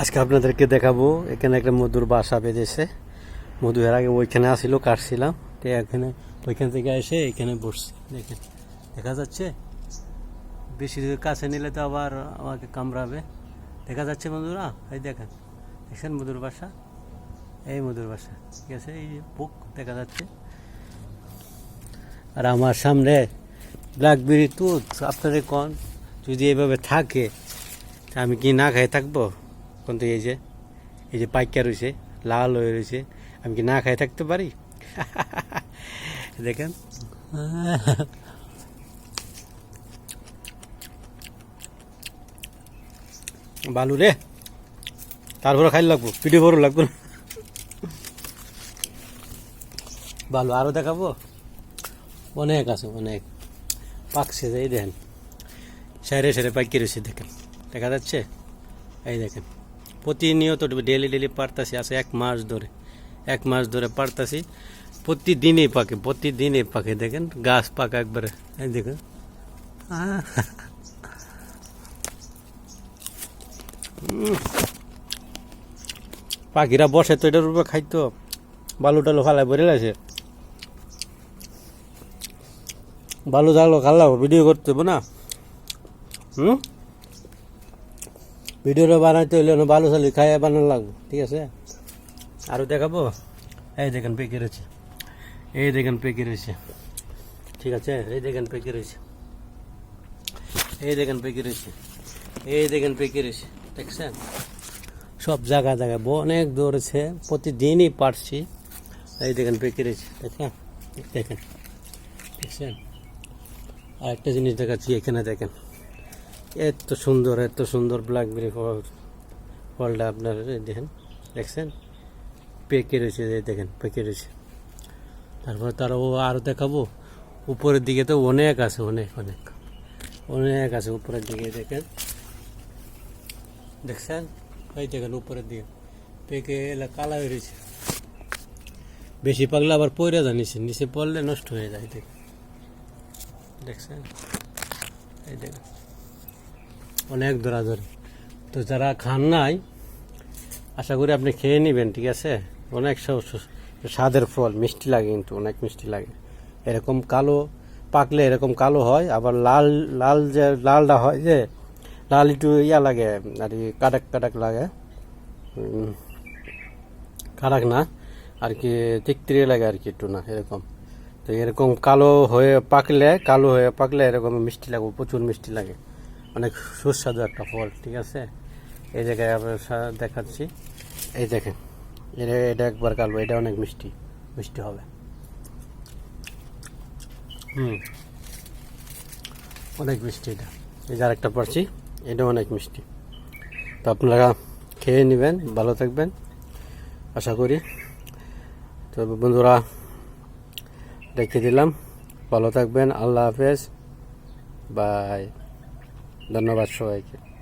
আজকে আপনাদেরকে দেখাবো, এখানে একটা মধুর বাসা বেঁধেছে। মধু এর আগে ওইখানে আসিল কাটছিলাম। তো এখানে, ওইখান থেকে এসে এখানে বসছে। দেখেন, দেখা যাচ্ছে? বেশি কাছে নিলে তো আবার আমাকে কামড়াবে। দেখা যাচ্ছে বন্ধুরা? এই দেখেন, দেখছেন মধুর বাসা? এই মধুর বাসা, ঠিক আছে? এই বুক দেখা যাচ্ছে। আর আমার সামনে ব্ল্যাকবেরি তুত আপনাদের কন? যদি এভাবে থাকে আমি কি না খাই থাকব? কিন্তু এই যে এই যে পাইকা রয়েছে লাল হয়ে রয়েছে আমি কি না খাই থাকতে পারি? দেখেন। বালু রে, তারপরে খাই লাগবো পিঠে বড় লাগবো বালু আরও দেখাবো? অনেক আছে, অনেক। পাকছে এই দেখেন। সাইরে সাইরে পাইকে রয়েছে দেখেন। দেখা যাচ্ছে? এই দেখেন। প্রতিনিয়ত ডেলি ডেলি পারতাছি আছে এক মাস ধরে, এক মাস ধরে পারতাছি। প্রতিদিনই পাকে প্রতিদিনই পাকে, দেখেন, গাছ পাকা একবারে, এই দেখেন। পাখিরা বসে তো এটার উপরে খাইতো, বালু টালু ফালাই ভরে লাগছে বালু টালু খাল্লাম ভিডিও করতে না। হুম? ভিডিওটা বানাইতে হইলে না বালু সালু খাই বানানো লাগবে, ঠিক আছে? আরও দেখাবো? এই দেখেন পেকে রয়েছে। এই দেখেন পেকে রয়েছে। ঠিক আছে? এই দেখেন পেকে রয়েছে। এই দেখেন পেকে রয়েছে। এই দেখেন পেকে রয়েছে। দেখছেন? সব জায়গা জায়গায় অনেক দৌড়েছে প্রতিদিনই পারছি। এই দেখেন পেকে রয়েছে। দেখেন দেখেন। দেখছেন? আর একটা জিনিস দেখাচ্ছি এখানে দেখেন। এত সুন্দর এত সুন্দর ব্ল্যাকবেরি ফল, ফলটা আপনার দেখেন, দেখছেন? পেকে রয়েছে দেখেন, পেকে রয়েছে। তারপর তার ও আরও দেখাবো। উপরের দিকে তো অনেক আছে, অনেক অনেক। অনেক আছে উপরের দিকে, দেখেন? দেখছেন? এই দেখেন উপরের দিকে। পেকে এলা কালা হয়ে রয়েছে। বেশি পাকলে আবার পয়রা যায় নিচে নিচে পড়লে নষ্ট হয়ে যায় দেখেন। দেখছেন? এই দেখেন। অনেক ধরাধরি তো যারা খান নাই, আশা করি আপনি খেয়ে নেবেন, ঠিক আছে? অনেক স্বাদের ফল, মিষ্টি লাগে কিন্তু, অনেক মিষ্টি লাগে। এরকম কালো, পাকলে এরকম কালো হয়, আবার লাল লাল যে, লালটা হয় যে, লাল একটু ইয়া লাগে, আর কি কাটাক কাটাক লাগে। কাটাক না, আর কি তিকতিরি লাগে আর কি একটু না, এরকম। তো এরকম কালো হয়ে পাকলে, কালো হয়ে পাকলে এরকম মিষ্টি লাগে, প্রচুর মিষ্টি লাগে। অনেক সুস্বাদু একটা ফল, ঠিক আছে? এই জায়গায় আপনার দেখাচ্ছি। এই দেখেন, এটা এটা একবার কালো এটা অনেক মিষ্টি মিষ্টি হবে। হুম। অনেক মিষ্টি এটা। এই যে আরেকটা পড়ছি এটা অনেক মিষ্টি। তো আপনারা খেয়ে নেবেন, ভালো থাকবেন, আশা করি। তো বন্ধুরা, রেখে দিলাম। ভালো থাকবেন, আল্লাহ হাফেজ। বাই। ধন্যবাদ সবাইকে।